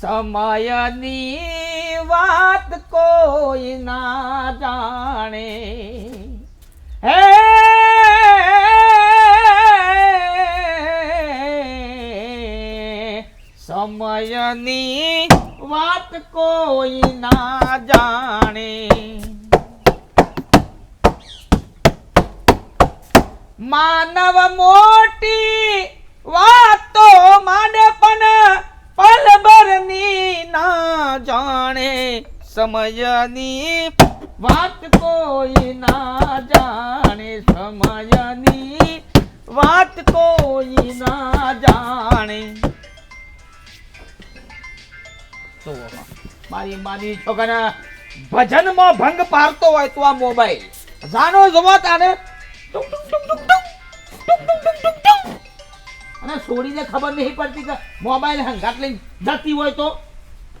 સમયની વાત કોઈ ના જાણે. હે, સમયની વાત કોઈ ના જાણે. માનવ મોટી વાતો માંડે પણ પલભરની ના જાણે સમયની વાત કોઈ ના જાણે સમયની વાત કોઈ ના જાણે. તો મારી મારી છોકરા ભજનમાં ભંગ પાડતો હોય તો આ મોબાઈલ. જાણો જોવા તાને અને છોડીને ખબર નહીં પડતી કે મોબાઈલ હંગાટ લઈને જતી હોય તો?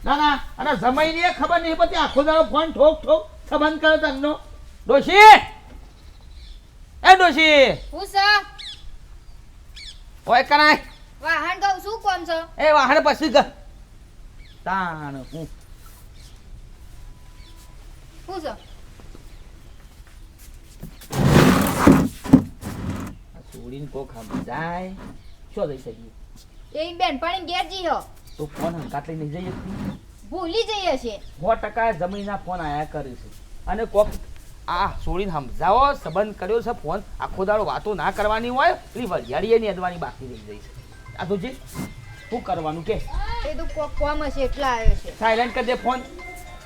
ના ના અને જમાઈને ખબર નહીં પડતી આખો દાડો ફોન ઠોક ઠોક સંબંધ કરે તમનો ડોશી! એ ડોશી! હું સર? ઓય કરાય. વાહન કહું શું કોમ છો? એ વાહન પછી ગ તાણ હું. હું સર? છોડીને કોક સમજાય શું જઈ શકીએ એ બેનપણી ઘેર જી હો. તો ફોન હંગાટ લઈને જઈએ? ભૂલી જઈએ છે. સો ટકા જમીનના ફોન આયા કરે છે. અને કોક આ છોડીને સમજાવો સંબંધ કર્યો છે ફોન આખો દાડો વાતો ના કરવાની હોય એટલી વરિયાળીએ ની અદવાની બાકી રહી જાય છે. આ તો જે શું કરવાનું કે? એ તો કોક કોમ હશે એટલા આવ્યો છે. સાયલેન્ટ કરી દે ફોન.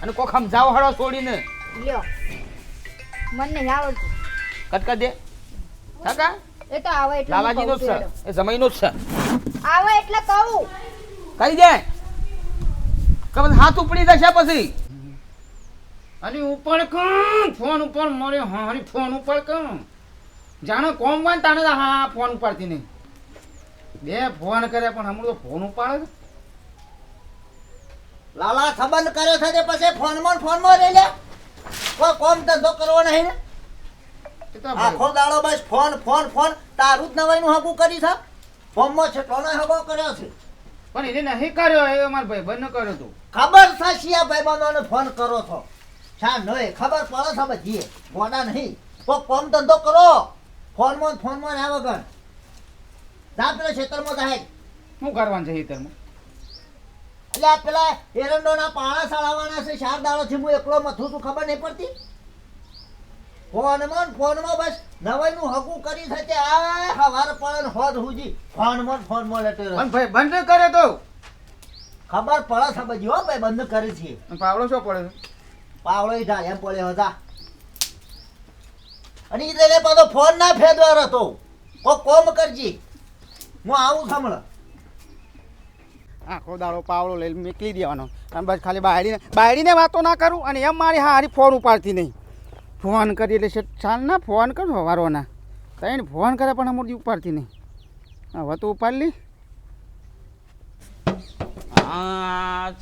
અને કોક સમજાવો હળો છોડીને. લ્યો. મને આવડતું. કટ કરી દે. કાકા એ તો આવે એટલે હું લાલાજીનો કહું જ છું. છે એ જમાઈનો જ છે. આવે એટલે કહું. કરી દે. કમ હાથ ઉપડી જશે પછી. અને ઉપર કમ ફોન ઉપર મરે હારી ફોન ઉપર કમ જાણે કોમ હોય તાને હા ફોન ઉપાડતી નહીં. બે ફોન કર્યા પણ હમણાં તો ફોન ઉપાડે લાલા સંબંધ કર્યો છે તે પછી ફોનમાં ફોનમાં રહી લે. કોઈ કોમ ધંધો કરવો નહીં ને? આખો દાડો બસ ફોન ફોન ફોન. તારું જ નવાઈનું હગું કરી છે. ફોનમાં છેટલો હગો કર્યો છે. પણ એને નહીં કર્યો એ અમાર ભાઈ બંને કર્યો તું ખબર છે શિયા ભાઈબંધોને ફોન કરો છો? શા નહીં ખબર પડે છે બધી મોડા નહીં. તો કોમ ધંધો કરો. ફોનમાં ને ફોનમાં રહ્યા વગર. જા પેલા ખેતરમાં જાય શું કરવાનું છે હિતરમાં એટલે પેલા એરંડોના પાણા સળાવવાના છે. ચાર દાડોથી હું એકલો મથું છું ખબર નહીં પડતી? ફોનમાં ફોનમાં બસ. નવાઈનું હકું કરી શકે તે આ હવાર પડે હોદ હુજી. ફોનમાં ફોનમાં લેતો. પણ ભાઈ બંધ કરે તો? ખબર પડે બધી હો ભાઈ બંધ કરી છે. પાવડો શું પડે? પાવડો ઈ એમ પડે હતા. અને ઈ લઈને પાછો ફોન ના ફેદવાર હતો કો કોમ કરજી. હું આવું સાંભળ આખો દાડો પાવડો લઈને નીકળી દેવાનો અને બસ ખાલી બાયડીને બાયડીને વાતો ના કરું અને એમ મારી હારી ફોન ઉપાડતી નહીં. ફોન કરી એટલે છે ચાલ ના, ફોન કર વારોના તઈને ફોન કરે પણ અમૂર્તિ ઉપાડતી નહીં. હવે તો ઉપાડ લી.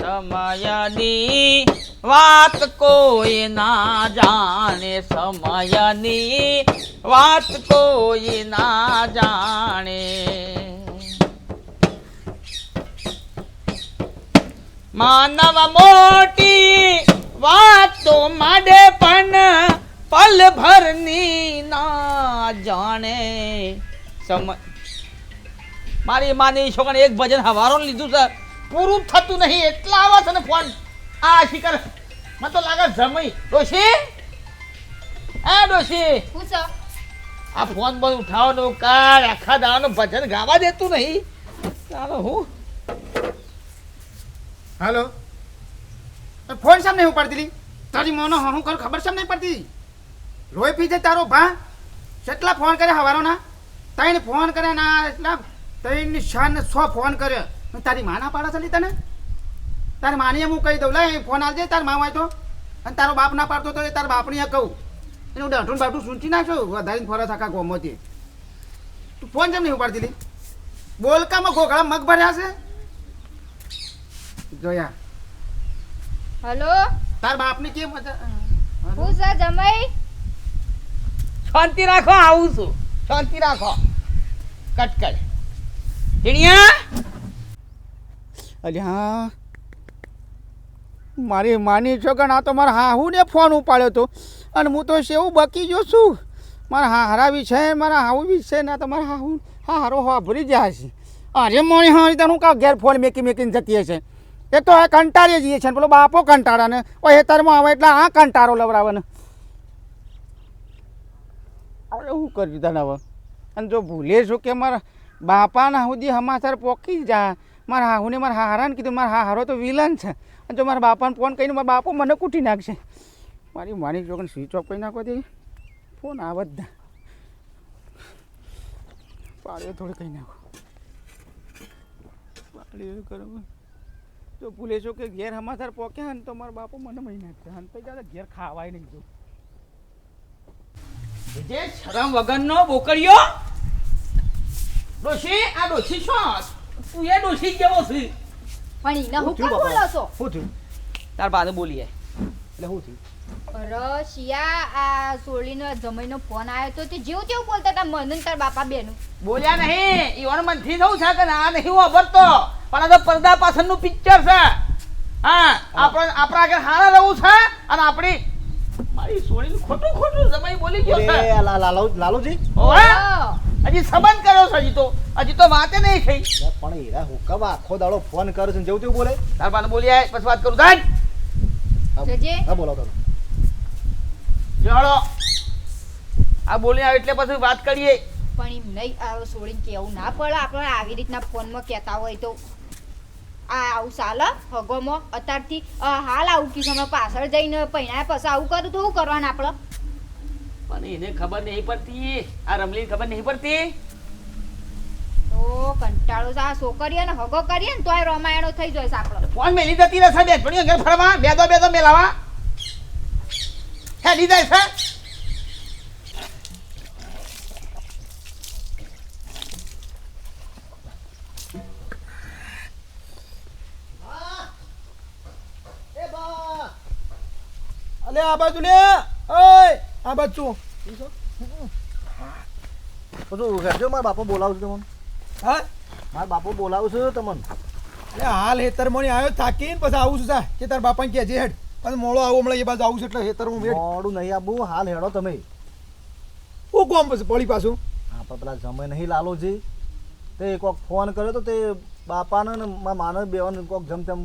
સમયની વાત કોઈ ના જાણે, સમયની વાત કોઈ ના જાણે. માનવ મોટી વાત તો માડે પણ પલ ભરની ના જાણે. સમય મારી માની છોકરાને એક ભજન હવારો લીધું છે. પૂરું થતું નહીં એટલા આવે છે ને ફોન. આ શિકર મને તો લાગે જમઈ ડોશી? એ ડોશી? હું આ ફોન બંધ ઉઠાવવાનું કાર આખા દાવાનું ભજન ગાવા દેતું નહીં. ચાલો હું? હાલો. ફોન સામે નહીં ઉપાડતી લી? તારી મોનો હું કર ખબર સામે નહીં પડતી? લોહી પીધે તારો ભા. કેટલા ફોન કરે હવારો ના. તઈને ફોન કરે ના એટલા તઈને શાન સો ફોન કર્યો. તારી માના પાડે છે તને? તારી માની હું કહી દઉં લે ફોન આવજે તાર મા હોય તો અને તારો બાપ ના પાડતો તો એ તાર બાપની કહું. એનું દાઢું બાઢું સૂંચી નાખ્યો વધારીને ફરસ આખા ગોમોથી તું ફોન કેમ નહીં ઉપાડતી લી? બોલકામાં ગોગળા મગ ભર્યા છે? જોયા. હલો? તાર બાપની કેમ? હું છે જમાઈ? શાંતિ રાખો આવું છું. શાંતિ રાખો. કટકડ ટીણિયા? અલ્યા મારી માની છોકરા આ તો મારા હાહુને ફોન ઉપાડ્યો હતો અને હું તો સેવું બકી ગયો છું. મારા હારા બી છે મારા હાહુ બી છે. ને તમારા તો મારા હાહુ હા હારો હા ભરી જાય છે. અરે મોણી હા તારું હું કા ઘેર ફોન મેકી મેકીને જતી હશે? એ તો કંટાળી જઈએ છે પેલો બાપો કંટાળા ને હવે હેતરમાં આવે એટલે આ કંટાળો લવડાવે ને હવે શું કર્યું તને હવે? અને જો ભૂલે છો કે મારા બાપાના સુધી સમાચાર પોકી જા મારા હાહુને મારા હારાને કીધું, મારા હારો તો વિલન છે. અને જો મારા બાપાને ફોન કરીને મારા બાપો મને કૂટી નાખશે. મારી માની જોગન સ્વિચ ઓફ કરી નાખો દે. ફોન આ બધા પાડ્યો થોડી કહી નાખો. પાડ્યો કરો જો ભૂલે છો કે ઘેર સમાચાર પોક્યા ને તો મારા બાપો મને મહી નાખશે. અને પછી ઘેર ખાવાય નહીં જો. જે શરમ વગરનો બોકરિયો ડોશી આ ડોશી છો? તું એ ડોશી જેવો છે? પણ એને હું શું બોલો છો? શું થયું? તાર પાસે બોલીએ એટલે શું થયું? અરે શિયા આ સોળીનો જમાઈનો ફોન આવ્યો તો તે જેવું તેવું બોલતા હતા મને તાર બાપા બેનું. બોલ્યા નહીં ઈવન મનથી થવું છે કે ના નહીં વાપરતો પણ આ તો પડદા પાછળનું પિક્ચર છે. હા આપણે આપણા આગળ હારા રહેવું છે અને આપણી મારી સોળીનું ખોટું ખોટું જમાઈ બોલી ગયો છે. અરે, લાલુજી? હજી સંબંધ કર્યો છે હજી તો. હજી તો વાતે નહીં થઈ. પણ એરા હુકમ આખો દાડો ફોન કરે છે જેવું તેવું બોલે? તાર પાસે બોલી આય પછી વાત કરું. તાન જજે. હા બોલો તો જોડો આ બોલી આવે એટલે પછી વાત કરીએ. પણ એમ નહીં આ સોળીને કેવું ના પડે. આપણે આવી રીતના ફોનમાં કહેતા હોય તો. આ આવું ચાલે હગોમાં અત્યારથી હાલ આવું કીધું પાછળ જઈને પહેણાય પછી આવું કરું તો શું કરવાનું આપણે? પણ એને ખબર નહીં પડતી. આ રમલી ખબર નહીં પડતી. તો કંટાળો આ છોકરીઓ ને હગો કરીએ ને તોય રમાયણો થઈ જાય આપણો. ફોન મેલી જતી રહેશે બે થોડી ઘર ફરવા બે દો બે દો મેલાવા. હે જાય છે એ બા અલે આ બાજુ લે ઓય આ બાજુ. બધું હેડજો મારા બાપો બોલાવું છું તમને. હા? મારા બાપો બોલાવું છું તમને. એટલે હાલ હેતરની આવ્યો થાકીને પછી આવું છું સા કે તાર બાપાને કે હેડ. પછી મોડો આવો હમણાં એ બાજુ આવું છું એટલે હેતરમાં વેડ. મોડું નહીં આવું હાલ હેડો તમે. હું કોમ પછી પડી પાછું? હા પણ પેલા જમે નહીં લાલોજી તે કોક ફોન કર્યો તો તે બાપાને ને મારા માને બેવાને કોક જમ તેમ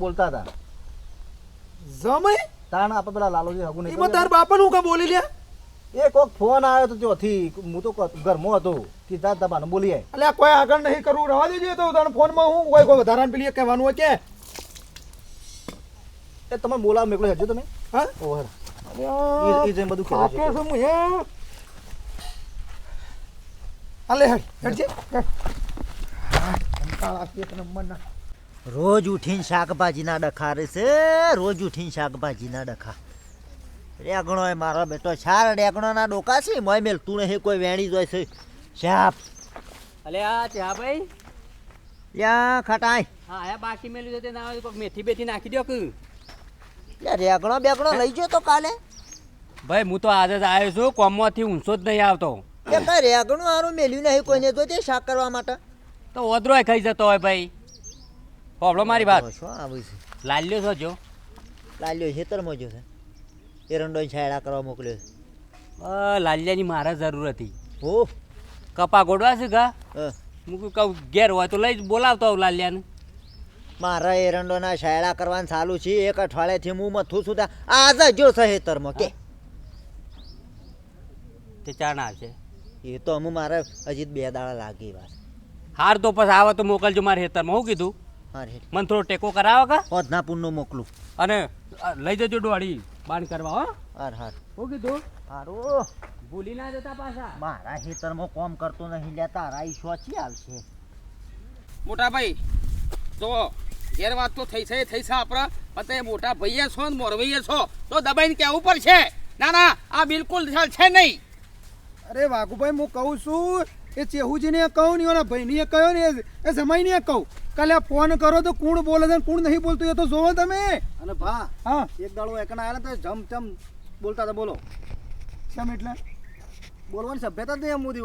બોલતા હતા. જમે તાણ આપણે પેલા લાલોજી હગુ નહીં એમાં તાર બાપા નું કા બોલી લે એ કોક ફોન આવ્યો તો ત્યાંથી હું તો ઘરમાં હતો. કીધા દબાને બોલી આય. એટલે કોઈ આગળ નહીં કરવું રવા દેજે તો તારા ફોનમાં હું કોઈ કોઈ વધારાને પેલી કહેવાનું હોય કે. એ તમે બોલાવ મેકલો હેડજો તમે. હા? ઓહર ઈ જઈને બધું થાક્યો છે. હું હે? અલે હેડ હેડજે હેડ. હા, કંટાળા કે તને મન. રોજ ઉઠીને શાકભાજીના ડખા રહેશે રોજ ઉઠીને શાકભાજીના ડખા. રેગણો એ મારો બેટો ચાર રેગણોના ડોકા છે મોય મેલ તું નહીં કોઈ વેણી જોઈ છે. શાપ અલે આ ચા ભાઈ? યા ખટાઈ હા હે બાકી મેલ્યું છે તે ના હોય તો મેથી બેથી નાખી દો કે? યા રેગણો બેગણો લઈ ગયો તો કાલે? ભાઈ હું તો આજે જ આવ્યો છું કોમમાંથી ઊંચો જ નહીં આવતો. એ કઈ રેગણું હારું મેલ્યું નહીં કોઈને તો તે શાક કરવા માટે? તો ઓદરોય ખાઈ જતો હોય ભાઈ. હોભળો મારી વાત. શું આવે છે? લાલ્યો છો જો. લાલ્યો ખેતરમાં જો છે. એરંડો છાયડા કરવા મોકલ્યો છે. લાલ્યાની મારે જરૂર હતી. હો કપા ગોડવા છે કા હું. કહું ઘેર હોય તો લઈ જ બોલાવતો આવું લાલ્યાને. મારા એરંડોના છાયડા કરવાનું ચાલુ છે. એક અઠવાડિયાથી હું મથું છું આજે જો છે ખેતરમાં કે. તે ચાણા છે. એ તો હું મારે હજી બે દાડા લાગી વાત હાર તો પછી આવે તો મોકલજો મારે હેતરમાં હું કીધું? હા રે મને થોડો ટેકો કરાવો કા? પોધના પૂનનું મોકલું. અને લઈ જજો ડોળી બાણ કરવા હો. હાર હાર. હું કીધું? હારો. ભૂલી ના જતા પાછા. મારા ખેતરમાં કોમ કરતો નહીં લે તારા ઈ સોચી આવશે? મોટા ભાઈ જો ઘેર વાત તો થઈ છે થઈ છે આપણા પણ મોટા ભાઈએ છો ને મોરવૈયે છો તો દબાઈને કહેવું પડશે. ના ના આ બિલકુલ છે નહીં. અરે વાઘુભાઈ હું કહું છું એ ચેહુજીને કહું ને એના ભાઈને કહ્યો ને એ- એ જમાઈને કહું. કાલે આ ફોન કરો તો કોણ બોલે છે કોણ નહીં બોલતું એ તો જોવો તમે. અને ભા હા. એક દાડો એકના આયા તો જમ જમ બોલતા હતા બોલો. કેમ એટલે? બોલવાની સભ્યતા જ નહીં એમ મોદી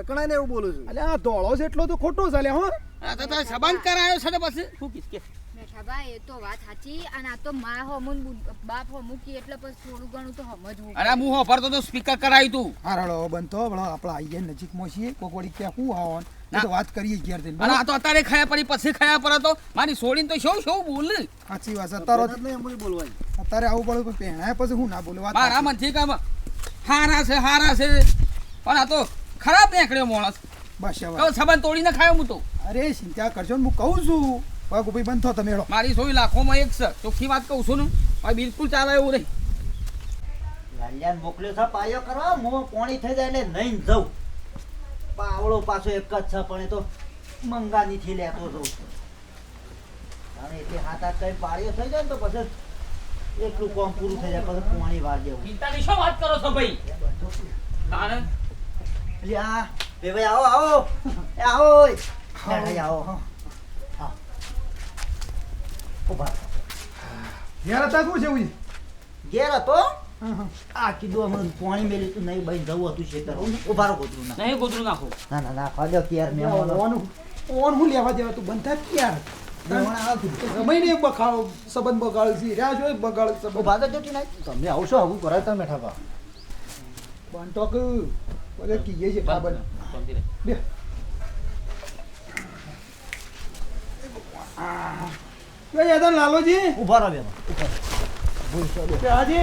એકણા ને એવું બોલું છું. અલે આ દોડો છે એટલો તો ખોટો ચાલે હો. આ તો તારે સંબંધ કરાયો છે ને પછી? શું કીધું? કે મેઠાભાઈ એ તો વાત સાચી અને આ તો મા હોમુન બાપ હોમું કે એટલે પછી થોડું ઘણું તો સમજવું અને હું તો સ્પીકર કરાયું તું. હા બનતો હમણાં આપણે આવીએ નજીક છીએ કોક વળી ક્યાં શું આવવાનું તો વાત કરીએ ઘેર જઈને અને આ તો અત્યારે ખાયા પડી પછી ખાયા પર તો મારી છોડીને તો શું શું બોલ? સાચી વાત છે. બોલવાય. અત્યારે આવું પડે પણ પહેણાય પછી હું ના બોલવા મારા મન ઠીક આમાં હારા છે હારા છે. પણ આ તો ખરાબ નીકળ્યો માણસ. બસ હવે. સંબંધ તોડીને ખાયો હું તો. અરે ચિંતા કરજો ને હું કહું છું. હવે ભાઈ બંધ થો તમે મારી સોય લાખોમાં એક છે. ચોખ્ખી વાત કહું છું ને ભાઈ બિલકુલ ચાલે એવું નહીં. લાલિયાને મોકલ્યો છે પાયો કરવા. મોં પોણી થઈ જાય એટલે નહીં જવું પાવળો પાછો એક જ છે પણ એ તો મંગાનીથી લેતો જઉં અને એટલે હાથ હાથ કઈ પાળીઓ થઈ જાય ને તો પછી એટલું કોમ પૂરું થઈ જાય પછી પોણી વાર જેવું. ચિંતાની શું વાત કરો છો ભાઈ? તાણે એટલે આ બે ભાઈ આવો આવો. એ આવો આવો. ઘેર હતા શું છે? ઘેર હતો. આ કીધું અમે પાણી મેલી તું નહીં ભાઈ જવું હતું છે ઊભા રહો ગોતરું ના નહીં ગોતરું નાખો. ના ના ના ખાજો કે યાર ઓન ઓન હું લેવા દેવા તું બંધ થાય ક્યાં મહેમાન આવે કીધું. સમય બગાડો સંબંધ બગાડ છે રહ્યા છો બગાડ સંબંધ ઊભા તો જોતી તમે આવશો આવું કરાય તમે મેઠા બા બંટો કે બધે કીએ છે બે. લાલોજી ઊભા રહો બે આજે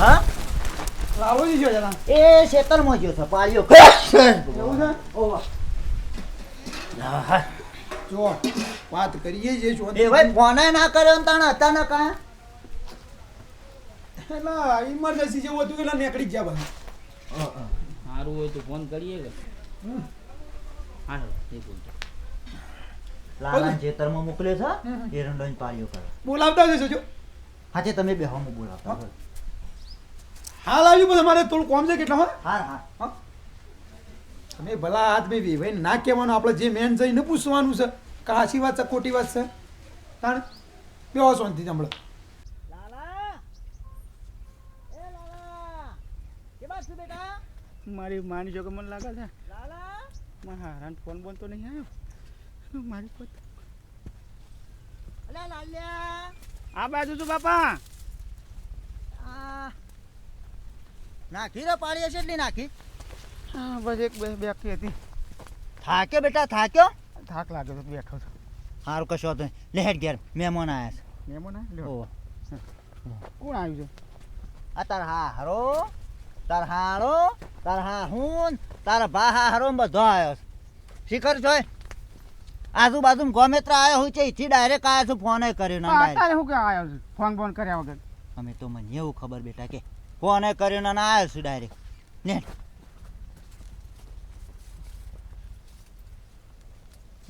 હા? લાલોજી છે જરા. એ શેતરમાં ગયો છે પાળ્યો એવું છે? ઓવા. જો વાત કરીએ જે છો એ ભાઈ ફોને ના કર્યો ને તાણે અચાનક આ એટલે ઇમરજન્સી જેવું હતું એટલે નીકળી જ ગયા બધા. સારું હોય તો ફોન કરીએ કે? હા એ બોલતો લાલા મોકલ્યો છે. એરંડોને પાળ્યો કરે બોલાવતા જશો જો. હાચે તમે બે હું બોલાવતા. હાલ આવ્યું પણ મારે થોડું કોમ છે કેટલા હા હા. હા. તમે ભલા હાથ મેં ભાઈ ના કહેવાનું. આપણે જે મેન છે એને પૂછવાનું છે. કે સાચી વાત છે ખોટી વાત છે? કારણ બેહો શાંતિ હમણાં લાલા એ લાલા કે બાત છે બેટા મારી માની જો કે મને લાગે છે. લાલા? મારા હારાન ફોન બોન તો નહીં આવ્યો. મારી પોત અલે લાલ્યા. આ બાજુ છું બાપા આ નાખી રે પાડી હશે એટલી નાખી. હા બસ એક બે બેઠી હતી. થાક્યો બેટા થાક્યો? થાક લાગ્યો તો બેઠો છો સારું કશો હતો લે હેડ ઘેર મહેમાન આવ્યા છે. મહેમાન ઓહો. કોણ આવ્યું છે? આ તાર હા હારો તાર હારો તાર હા હું તાર ભા હા હારો બધો આવ્યો છે. શિખર જોય આજુબાજુ ગોમેત્ર આવ્યો હોય છે એથી ડાયરેક્ટ આવ્યો છું ફોન કર્યો ના હું કે આવ્યો છું? ફોન ફોન કર્યા વગર. અમે તો મને એવું ખબર બેટા કે ફોન કર્યો ને આવ્યો છું ડાયરેક્ટ ને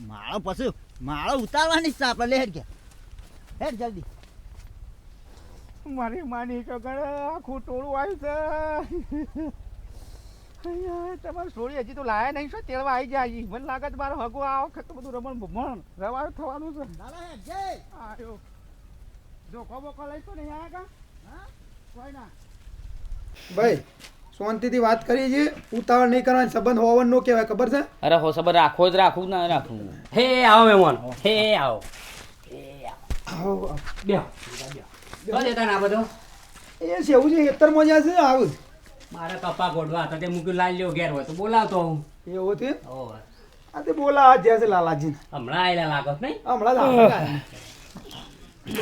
માળો પછી માળો ઉતારવાની જ છે આપણે. લેટ ગયા હેડ જલ્દી. મારી માની કગળ આખું ટોળું આવ્યું છે. અહીંયા સોરી હજી તો લાયા નહીં છો. તેડવા આવી જાય હજી. મને લાગે મારો હગો આ વખત બધું રમણ ભમણ રવાયું થવાનું છે. આયો. જોખો બોખો લઈ તો નહીં આયા કા હા? કોઈ ના. ભાઈ શાંતિથી વાત કરી છે ઉતાવળ નહીં કરવાની સંબંધ હોવાનું નો કહેવાય ખબર છે? અરે હો સબર રાખો જ રાખવું ના રાખું હે આવો મહેમાન. હે આવો. આવો. બેહો બેહો. દેતા ના બધો? એ છે એવું છે હેતર મજા છે આવું મારા કપા ગોડવા હતા તે મૂક્યું લાઈ લ્યો ઘેર હોય તો બોલાવતો હું. એવું ઓવે. આ તે બોલા જ્યાં છે લાલાજી. હમણાં આયેલા લાગો નહીં? હમણાં લાગો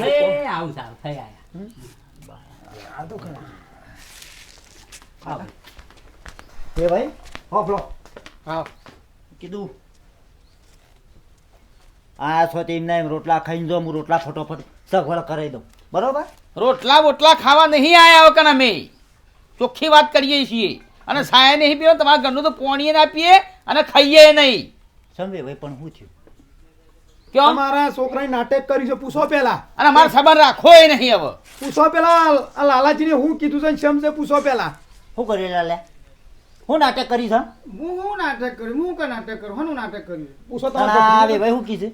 હે આવું. સારું થઈ આયા. આ તો ખરા. આવો. એ ભાઈ હોફળો હા. કીધું. આ છો એમના એમ રોટલા ખાઈને જો હું રોટલા ફટોફટ સગવડ કરાવી દઉં. બરોબર? રોટલા બોટલા ખાવા નહીં આયા હો કન અમે. ચોખ્ખી વાત કરીએ છીએ. અને સાયા નહીં પીવો તમારા ઘરનું તો પોણીએ ના પીએ અને ખાઈએ નહીં. સમજે ભાઈ પણ શું થયું? કેમ? મારા છોકરાએ નાટક કર્યું છે પૂછો પેલા અને મારે સંબંધ એ નહીં હવે. પૂછો પેલા લાલાજીને હું કીધું છે સમજે પૂછો પેલા શું કરી લે હું નાટક કરી છે હું હું નાટક કર્યું હું કઈ નાટક કર્યું હું નાટક કર્યું પૂછો તો આવે ભાઈ હું કીધું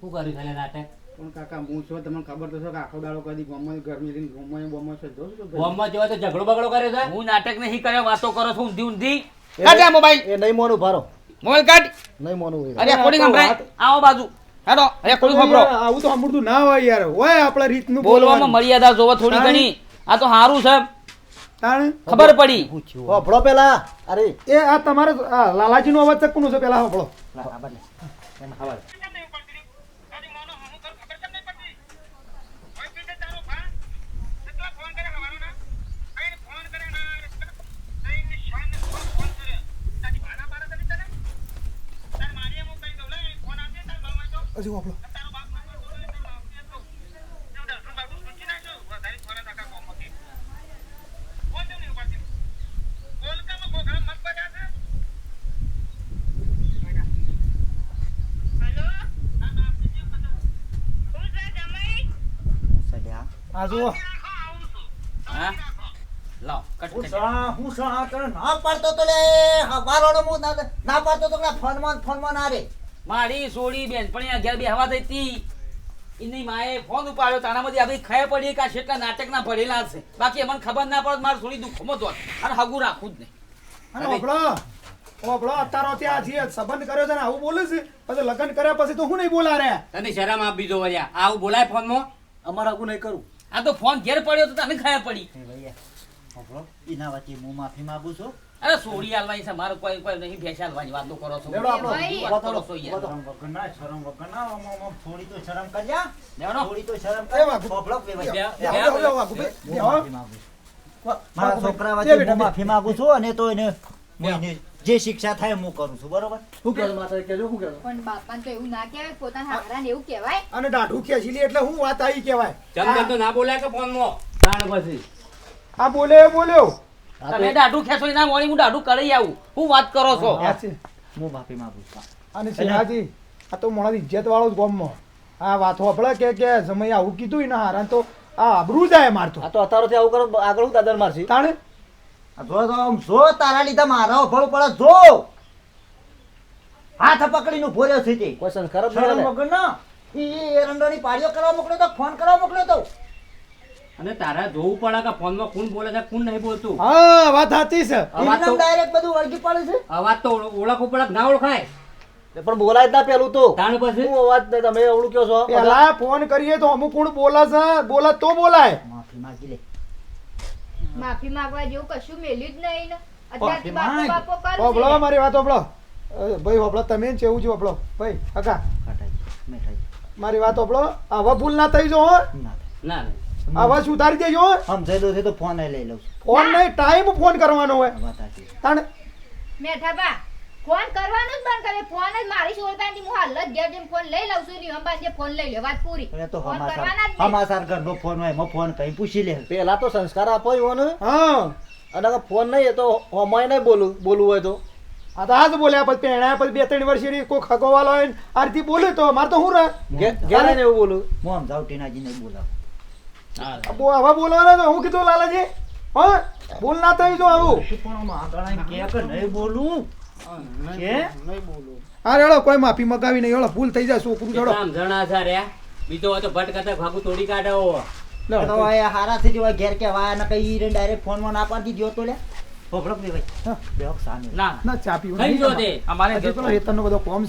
શું કર્યું ખાલી નાટક? પણ કાકા હું છો તમને ખબર તો છે કે આખો દાડો કદી ગોમાં ગરમી લઈને ગોમાં ગોમાં છે. જો છો ગોમમાં જેવા તો ઝઘડો બગડો કરે છે? હું નાટક નહીં કર્યો વાતો કરો છું ઊંધી ઊંધી. કાઢ આ મોબાઈલ એ નહીં મોનું ભારો. મોબાઈલ કાઢ. નહીં મોનું અરે કોડિંગ સંભળાય. આવો બાજુ. હેડો અરે કોઈ ખબરો આવું તો સાંભળતું ના હોય યાર. હોય આપણા રીતનું બોલવામાં મર્યાદા જોવા થોડી ઘણી. આ તો સારું છે. તાણે? ખબર પડી. હોભળો પેલા. અરે. એ આ તમારે લાલાજી નો અવાજ છે કોનો છે પેલા? હોભળો. હજી હોભળો આ જુઓ. હા? લાવ કટ હું સા- હું સા કર. ના પાડતો તો લે હવારોનો હું ના ના પાડતો તો ફોનમાં ફોનમાં ના રે. મારી સોડી બેન પણ આ ઘેર બેહવા દઈ હતી. એની માએ ફોન ઉપાડ્યો તારામાંથી આ બધી ખબર પડી કે શેટલા નાટક નાટકના ભરેલા છે. બાકી મને ખબર ના પડે મારે સોળી દુઃખમાં તો અને હગું રાખવું જ નહીં. અને ઓબળો હોભળો અત્યારો ત્યાં જે સંબંધ કર્યો છે ને આવું બોલે છે? પછી લગ્ન કર્યા પછી તો હું નહીં બોલા રે તને શરમ આપી દો વળ્યા. આવું બોલાય ફોનમાં? અમારે આવું નહીં કરું આ તો ફોન ઘેર પડ્યો તો તને ખાયા પડી એના વચ્ચે હું માફી માંગુ છું અરે સોડી આલવાની છે મારો કોઈ કોઈ નહીં ભેંસ આલવાની વાતો કરો છો. વાત કરો છો યાર. શરમ વગરના, થોડી તો શરમ કરજા લેવડો. થોડી તો શરમ. કર. મારા છોકરા બે વચ્ચે. માફી માંગુ છું અને તો એને જે શિક્ષા થાય હું કરું છું બરોબર? શું કરું માતા કેજો શું કરું. પણ બાપા તો એવું ના કહેવાય પોતાના હારાને એવું કહેવાય. અને દાઢું ખેંચી લે એટલે હું વાત આવી કહેવાય. ચમ તો ના બોલાય કે ફોનમાં તાણ પછી. આ બોલે બોલ્યો તમે દાઢું ખેંચો ના મોડી હું દાઢું કરી આવું. હું વાત કરો છો? હું માફી માંગુ છું અને સિંહાજી આ તો મોણા ઇજ્જત વાળો જ ગોમમાં આ વાત આપણે કે કે સમય આવું કીધું ને હારા તો આ આબરૂ જાય મારતો આ તો અત્યારે આવું કરો આગળ હું દાદર મારશી. તાણે? આ જો આમ જો તારા લીધા મારા ભળ પડે જો. હાથ પકડીને ઊભો રહ્યો છે તે. ક્વેશ્ચન શરમ નહીં ના. ઈ એરંડોની પાડીઓ કરવા મોકલ્યો તો ફોન કરવા મોકલ્યો તો. અને તારા જોવું પડે કે ફોનમાં કોણ બોલે છે કોણ નહીં બોલતું. હા વાત સાચી છે. એકદમ તો ડાયરેક્ટ બધું વળગી પડે છે? અવાજ તો ઓળ- ઓળખવું પડે ના ઓળખાય. પણ બોલાય જ ના પેલું તો. તાણ પછી હું અવાજ તમે એવડું કયો છો? પેલા ફોન કરીએ તો અમુક કોણ બોલે છે બોલે તો બોલાય. માફી માંગી લે. માફી માંગવા જેવું કશું મેલ્યું જ નહીં ને. અત્યારથી બાપો બાપો કરે છે. મારી વાત ઓબળો. ભાઈ ઓબળો તમે જ એવું છે ઓબળો. ભાઈ મેઠાઈ મારી વાત ઓબળો. આવા ભૂલ ના થઈ જો હો. ના ના આવા સુધારી દેજો હો. સમજાઈ દો છે તો ફોન લઈ લઉં ફોન નહીં ટાઈમ ફોન કરવાનો હોય. તાણે મેઠા બા ફોન કરવાનું જ બંધ કરે. ફોન જ મારી સોળકાંથી હું હાલ જ ઘેર જેમ ફોન લઈ લઉં છું. ને અંબાજી ફોન લઈ લે વાત પૂરી. અને તો હમાસાર. હમાસાર ઘરનો ફોન હોય એમાં ફોન કઈ પૂછી લે. પેલા તો સંસ્કાર આપો એવો ને હા. અને ફોન નહીં તો હમાય નહીં બોલું બોલવું હોય તો. આ તો આજ બોલ્યા પછી પહેણાયા પછી બે ત્રણ વર્ષ એની કોઈ ખગોવાલો હોય આરતી બોલે તો મારે તો શું રહે? ઘેર એવું બોલું. હું સમજાવું ટીનાજી નહીં બોલાવ. હા. બો- આવા બોલવાના તો હું કીધું લાલાજી? હા ભૂલ ના થઈ જો આવું. પણ આમાં આગળ કે નહીં બોલું? હા? રેડો કોઈ માફી મગાવી નહીં. હેડો ભૂલ થઈ જાય છોકરું કેટલા આમ જણા છે રે. બીજો તો ભટ કરતા ભાગું તોડી કાઢે હો. તો હવે હારાથી જેવા ઘેર કહેવાય ને કઈ ડાયરેક્ટ ફોનમાં ના પાડી દીધો તો લે.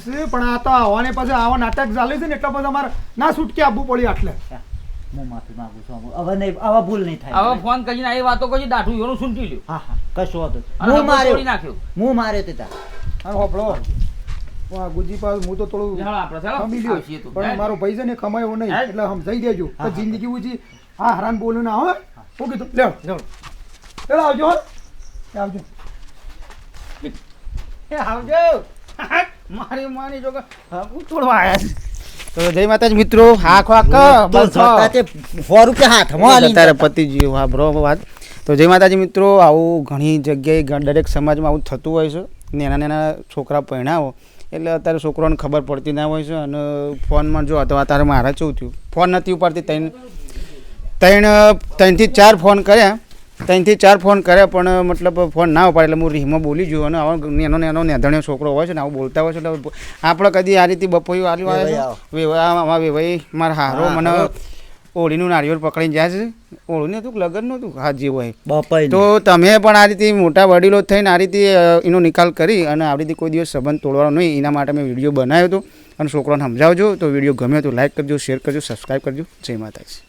છે પણ આ તો આવવાને પછી આવા નાટક ચાલે છે ને એટલા બધા અમારે ના છૂટકે આપવું પડી આટલે. હું માફી માંગુ છું હવે નહીં હવે ભૂલ નહીં થાય. હવે ફોન કરીને આ વાતો કરી દાઠું એનું સુનટી લ્યો. હા હા કશો વાંધો હું માર્યો. નાખ્યો. હું માર્યો તે તાર. હોપળો. ગુજી પાસ હું તો થોડું ચાલો આપણે ચાલો. ખમી લ્યો. પણ મારો ભાઈ છે ને કમાયો નહીં એટલે સમજાઈ દેજો. જિંદગી ઉજી આ હરાન બોલું ના હોય હું. કીધું આવજો આવજો. આવજો. મારી માની જો હું તોડવા આયા તો જય માતાજી મિત્રો જોતા તે સો રૂપિયા હાથમાં અત્યારે પતિ જીવ હા બરોબર વાત. તો જય માતાજી મિત્રો આવું ઘણી જગ્યાએ દરેક સમાજમાં આવું થતું હોય છે. નાના નાના છોકરા પહેણાવો એટલે અત્યારે છોકરાઓને ખબર પડતી ના હોય છે અને ફોનમાં જો તો અત્યારે મારા થયું. ફોન નથી ઉપાડતી ત્રણ ત્રણ ત્રણથી ચાર ફોન કર્યા. ત્રણથી ચાર ફોન કર્યા પણ મતલબ ફોન ના ઉપાડે. એટલે હું રીહમાં બોલી ગયો અને આવો નેનો નેનો નેધણ્યો છોકરો હોય છે ને આવું બોલતા હોય છે એટલે આપણે કદી આ રીતે બપોયું આલ્યું આવે વેવા વેવાઈ મારા હારો મને ઓળીનું નારિયેળ પકડીને જાય છે. ઓળું હતું લગ્ન નહોતું? હા જેવું હોય. બાપાઈ તો તમે પણ આ રીતે મોટા વડીલો થઈને આ રીતે એનો નિકાલ કરી અને આવી રીતે કોઈ દિવસ સંબંધ તોડવાનો નહીં. એના માટે મેં વીડિયો બનાવ્યો હતો. અને છોકરાને સમજાવજો. તો વીડિયો ગમે તો લાઈક કરજો શેર કરજો સબસ્ક્રાઈબ કરજો. જય માતાજી.